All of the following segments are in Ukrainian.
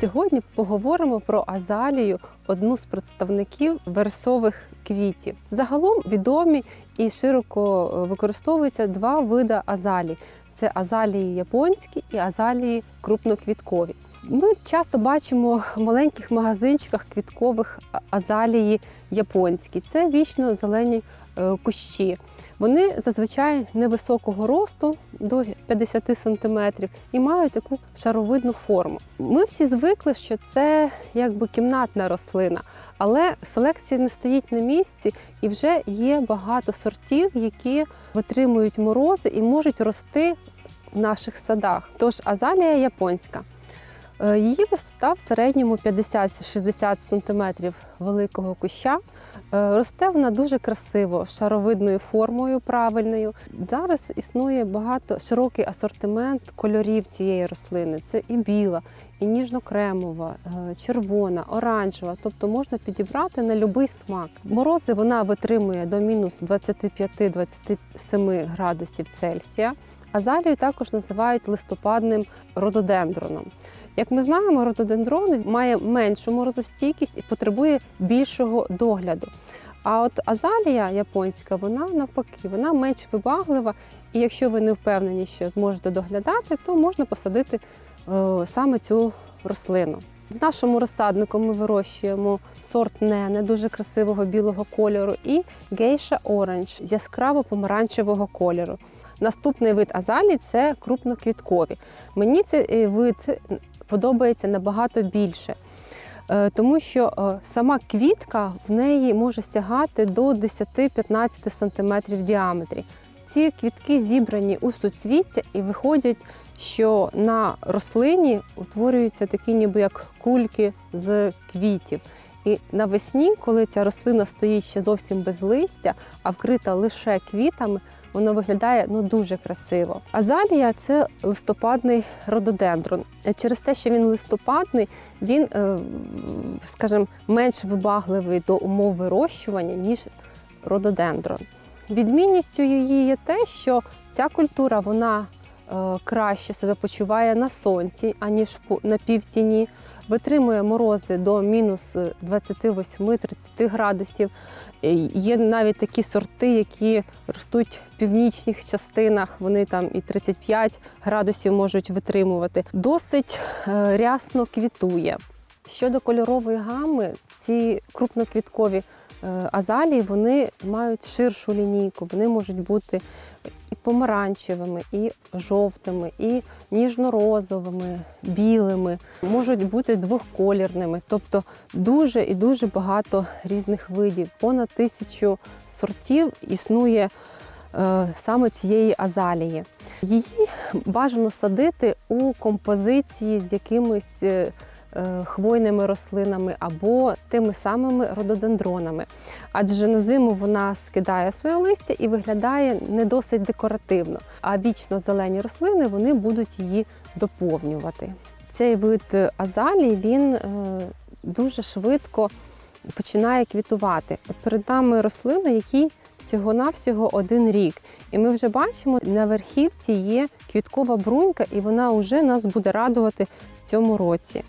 Сьогодні поговоримо про азалію, одну з представників версових квітів. Загалом відомі і широко е, використовуються два види азалій: це азалії японські і азалії крупноквіткові. Ми часто бачимо в маленьких магазинчиках квіткових азалії японські. Це вічно зелені е, кущі. Вони зазвичай невисокого росту до 50 см і мають таку шаровидну форму. Ми всі звикли, що це якби кімнатна рослина, але селекція не стоїть на місці, і вже є багато сортів, які витримують морози і можуть рости в наших садах. Тож азалія японська. Е, Її висота в середньому 50-60 см великого куща. Е, Росте вона дуже красиво, шаровидною формою правильною. Зараз існує багато широкий асортимент кольорів цієї рослини. Це і біла, і ніжно-кремова, е, червона, оранжева. Тобто можна підібрати на будь-який смак. Морози вона витримує до мінус 25-27 градусів Цельсія. Азалію також називають листопадним рододендроном. Як ми знаємо, рододендрон має меншу морозостійкість і потребує більшого догляду. А от азалія японська, вона навпаки, вона менш вибаглива, і якщо ви не впевнені, що зможете доглядати, то можна посадити е, саме цю рослину. В нашому розсаднику ми вирощуємо сорт нене дуже красивого білого кольору і гейша оранж яскраво помаранчевого кольору. Наступний вид азалій це крупноквіткові. Мені цей е, вид подобається набагато більше. Е, Тому що е, сама квітка в неї може сягати до 10-15 см в діаметрі. Ці квітки зібрані у суцвіття і виходять, що на рослині утворюються такі ніби як кульки з квітів. І навесні, коли ця рослина стоїть ще зовсім без листя, а вкрита лише квітами, воно виглядає ну дуже красиво. Азалія це листопадний рододендрон. Е, Через те, що він листопадний, він, е, скажімо, менш вибагливий до умов вирощування, ніж рододендрон. Відмінністю її є те, що ця культура вона е, краще себе почуває на сонці, аніж на півтіні. Витримує морози до мінус 28-30 градусів. Е, Є навіть такі сорти, які ростуть в північних частинах. Вони там і 35 градусів можуть витримувати. Досить е, рясно квітує. Щодо кольорової гами, ці крупноквіткові е, азалії вони мають ширшу лінійку. Вони можуть бути помаранчевими, і жовтими, і ніжно-розовими, білими, можуть бути двохколірними, тобто дуже і дуже багато різних видів. Понад тисячу сортів існує е, саме цієї азалії. Її бажано садити у композиції з якимись. Е, Хвойними рослинами або тими самими рододендронами, адже на зиму вона скидає своє листя і виглядає не досить декоративно. А вічно зелені рослини вони будуть її доповнювати. Цей вид азалії він е, дуже швидко починає квітувати. Перед нами рослина, якій всього-навсього один рік. І ми вже бачимо, на верхівці є квіткова брунька, і вона вже нас буде радувати в цьому році.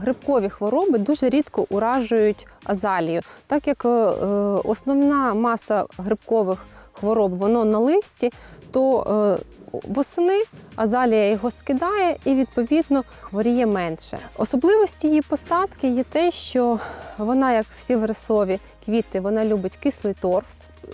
Грибкові хвороби дуже рідко уражують азалію, так як е, е, основна маса грибкових хвороб воно на листі, то е, восени азалія його скидає і відповідно хворіє менше. Особливості її посадки є те, що вона, як всі вересові квіти, вона любить кислий торф.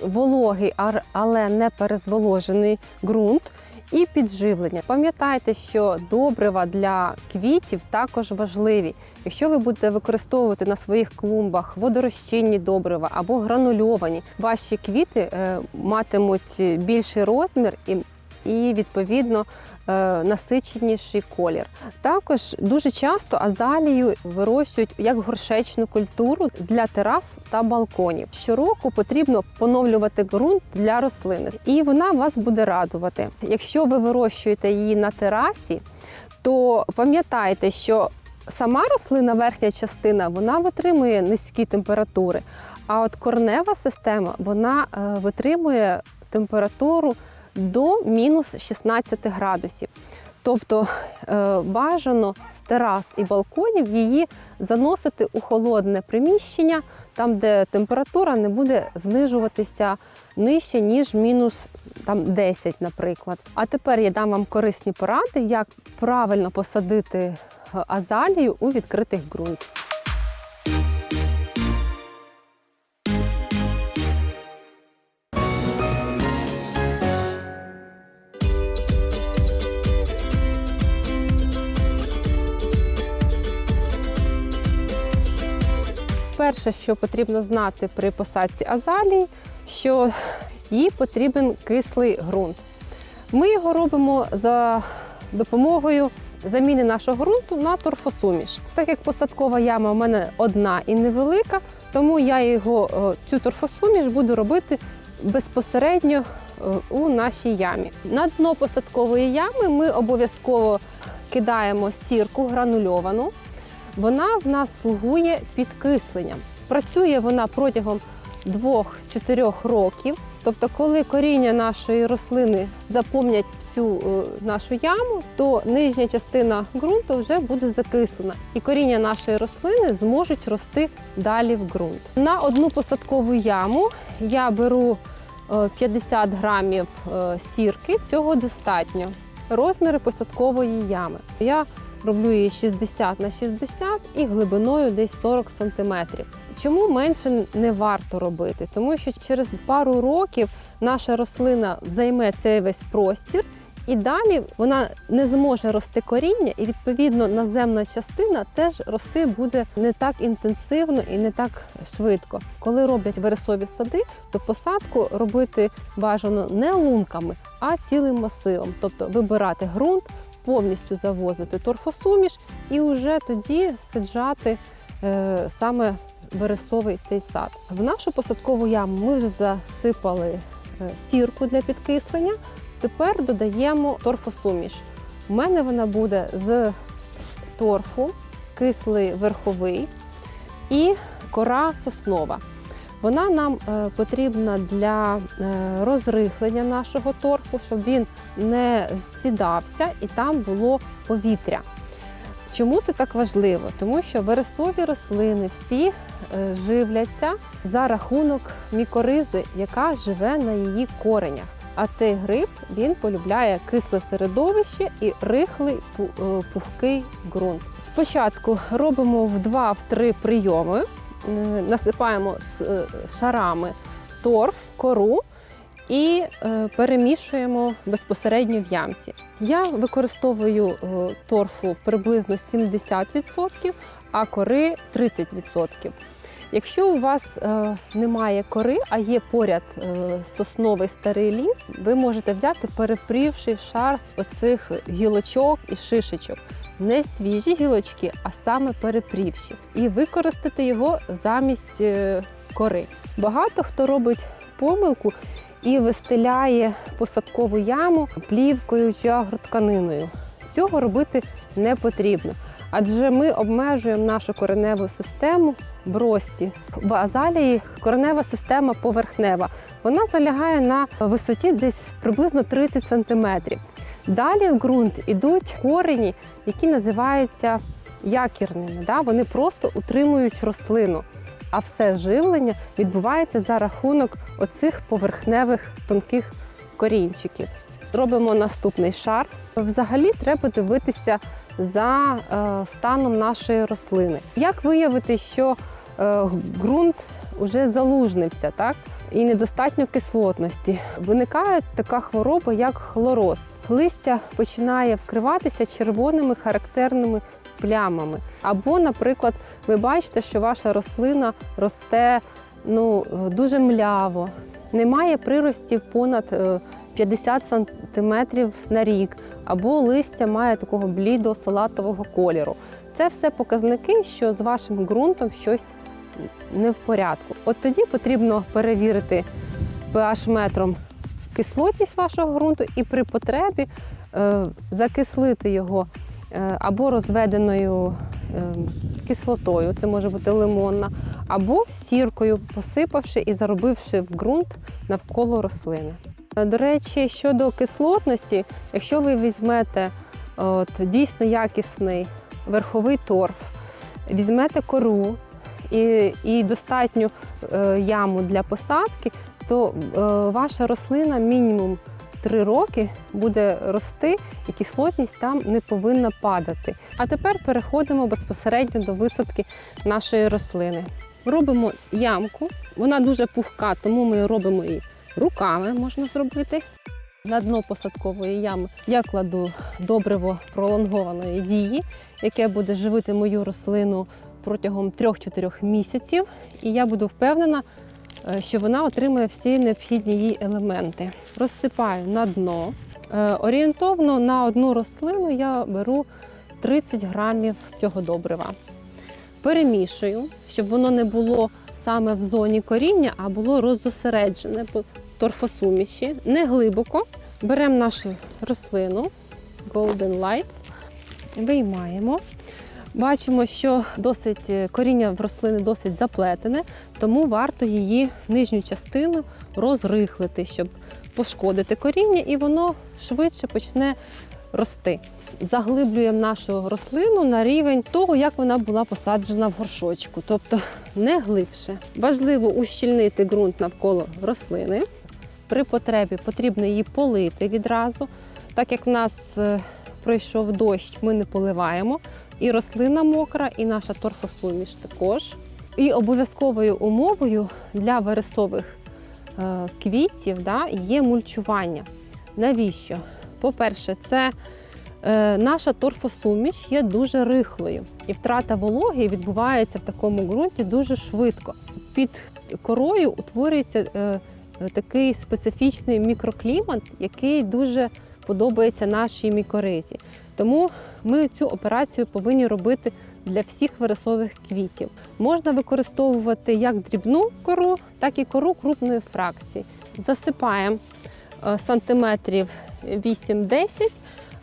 Вологий, але не перезволожений ґрунт. І підживлення. Пам'ятайте, що добрива для квітів також важливі. Якщо ви будете використовувати на своїх клумбах водорозчинні добрива або гранульовані, ваші квіти е, матимуть більший розмір і, і відповідно е, насиченіший колір. Також дуже часто азалію вирощують як горшечну культуру для терас та балконів. Щороку потрібно поновлювати ґрунт для рослини, і вона вас буде радувати. Якщо ви вирощуєте її на терасі, то пам'ятайте, що сама рослина, верхня частина, вона витримує низькі температури. А от корнева система вона е, витримує температуру до мінус 16 градусів. Тобто е, бажано з терас і балконів її заносити у холодне приміщення, там, де температура не буде знижуватися нижче, ніж мінус там, 10, наприклад. А тепер я дам вам корисні поради, як правильно посадити е, азалію у відкритих ґрунт. Перше, що потрібно знати при посадці азалії, що їй потрібен кислий ґрунт. Ми його робимо за допомогою заміни нашого ґрунту на торфосуміш. Так як посадкова яма в мене одна і невелика, тому я його е, цю торфосуміш буду робити безпосередньо е, у нашій ямі. На дно посадкової ями ми обов'язково кидаємо сірку гранульовану. Вона в нас слугує підкисленням. Працює вона протягом 2-4 років. Тобто, коли коріння нашої рослини заповнять всю е, нашу яму, то нижня частина ґрунту вже буде закислена, і коріння нашої рослини зможуть рости далі в ґрунт. На одну посадкову яму я беру е, 50 грамів е, сірки. Цього достатньо. Розміри посадкової ями. Я роблю її 60 на 60 і глибиною десь 40 см. Чому менше не варто робити? Тому що через пару років наша рослина займе цей весь простір. І далі вона не зможе рости коріння, і відповідно наземна частина теж рости буде не так інтенсивно і не так швидко. Коли роблять вересові сади, то посадку робити бажано не лунками, а цілим масивом, тобто вибирати ґрунт, повністю завозити торфосуміш і вже тоді саджати е, саме вересовий цей сад. В нашу посадкову яму ми вже засипали е, сірку для підкислення. Тепер додаємо торфосуміш. У мене вона буде з торфу, кислий верховий і кора соснова. Вона нам е, потрібна для е, розрихлення нашого торфу, щоб він не зсідався і там було повітря. Чому це так важливо? Тому що вересові рослини всі е, живляться за рахунок мікоризи, яка живе на її коренях. А цей гриб він полюбляє кисле середовище і рихлий пухкий ґрунт. Спочатку робимо в 2-3 прийоми, насипаємо з е, шарами торф, кору і е, перемішуємо безпосередньо в ямці. Я використовую е, торфу приблизно 70%, а кори 30%. Якщо у вас е, немає кори, а є поряд е, сосновий старий ліс, ви можете взяти перепрівший шар оцих гілочок і шишечок. Не свіжі гілочки, а саме перепрівші, і використати його замість е, кори. Багато хто робить помилку і вистеляє посадкову яму плівкою чи агротканиною. Цього робити не потрібно, адже ми обмежуємо нашу кореневу систему в рості. В азалії коренева система поверхнева. Вона залягає на висоті десь приблизно 30 см. Далі в ґрунт ідуть корені, які називаються якірними. Да? Вони просто утримують рослину. А все живлення відбувається за рахунок оцих поверхневих тонких корінчиків. Робимо наступний шар. Взагалі треба дивитися за е, станом нашої рослини. Як виявити, що е, ґрунт вже залужнився, так? І недостатньо кислотності. Виникає така хвороба, як хлороз. Листя починає вкриватися червоними характерними плямами. Або, наприклад, ви бачите, що ваша рослина росте ну, дуже мляво, немає приростів понад е, 50 см на рік, або листя має такого блідо-салатового кольору. Це все показники, що з вашим ґрунтом щось не в порядку. От тоді потрібно перевірити pH метром кислотність вашого ґрунту і при потребі е, закислити його е, або розведеною е, кислотою, це може бути лимонна, або сіркою, посипавши і заробивши в ґрунт навколо рослини. До речі, щодо кислотності, якщо ви візьмете от, дійсно якісний верховий торф, візьмете кору і, і достатню е, яму для посадки, то е, ваша рослина мінімум 3 роки буде рости, і кислотність там не повинна падати. А тепер переходимо безпосередньо до висадки нашої рослини. Робимо ямку, вона дуже пухка, тому ми робимо її руками, можна зробити. На дно посадкової ями я кладу добриво пролонгованої дії, яке буде живити мою рослину протягом 3-4 місяців, і я буду впевнена, е, що вона отримає всі необхідні їй елементи. Розсипаю на дно. Е, Орієнтовно на одну рослину я беру 30 грамів цього добрива. Перемішую, щоб воно не було саме в зоні коріння, а було роззосереджене по торфосуміші, не глибоко. Беремо нашу рослину Golden Lights, виймаємо. Бачимо, що досить е, коріння рослини досить заплетене, тому варто її нижню частину розрихлити, щоб пошкодити коріння, і воно швидше почне рости. Заглиблюємо нашу рослину на рівень того, як вона була посаджена в горшочку, тобто не глибше. Важливо ущільнити ґрунт навколо рослини. При потребі потрібно її полити відразу. Так як в нас е, пройшов дощ, ми не поливаємо. І рослина мокра, і наша торфосуміш також. І обов'язковою умовою для вересових е, квітів да, є мульчування. Навіщо? По-перше, це е, наша торфосуміш є дуже рихлою, і втрата вологи відбувається в такому ґрунті дуже швидко. Під корою утворюється е, такий специфічний мікроклімат, який дуже подобається нашій мікоризі. Тому ми цю операцію повинні робити для всіх вересових квітів. Можна використовувати як дрібну кору, так і кору крупної фракції. Засипаємо е, сантиметрів 8-10,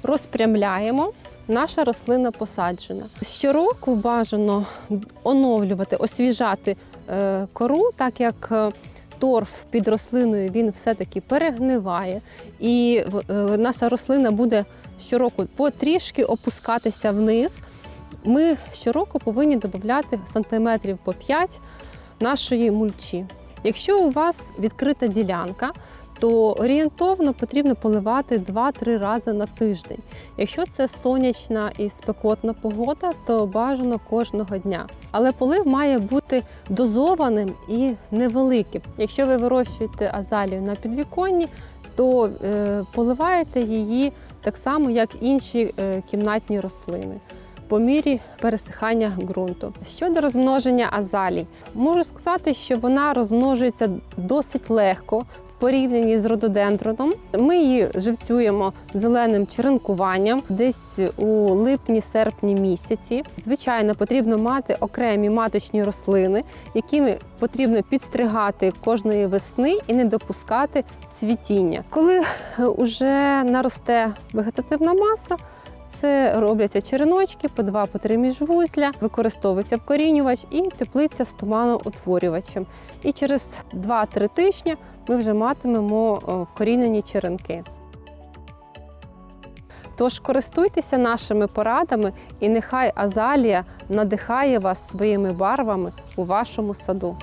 розпрямляємо. Наша рослина посаджена. Щороку бажано оновлювати, освіжати е, кору, так як е, торф під рослиною він все-таки перегниває, і наша рослина буде щороку потрішки опускатися вниз. Ми щороку повинні додати сантиметрів по 5 нашої мульчі. Якщо у вас відкрита ділянка, то орієнтовно потрібно поливати 2-3 рази на тиждень. Якщо це сонячна і спекотна погода, то бажано кожного дня. Але полив має бути дозованим і невеликим. Якщо ви вирощуєте азалію на підвіконні, то е, поливаєте її так само, як інші е, кімнатні рослини. По мірі пересихання ґрунту. Щодо розмноження азалій, можу сказати, що вона розмножується досить легко порівнянні з рододендроном. Ми її живцюємо зеленим черенкуванням десь у липні-серпні місяці. Звичайно, потрібно мати окремі маточні рослини, якими потрібно підстригати кожної весни і не допускати цвітіння. Коли вже наросте вегетативна маса, це робляться череночки по 2-3 міжвузля, використовується вкорінювач і теплиця з туманоутворювачем. І через 2-3 тижні ми вже матимемо о, вкорінені черенки. Тож користуйтеся нашими порадами, і нехай азалія надихає вас своїми барвами у вашому саду.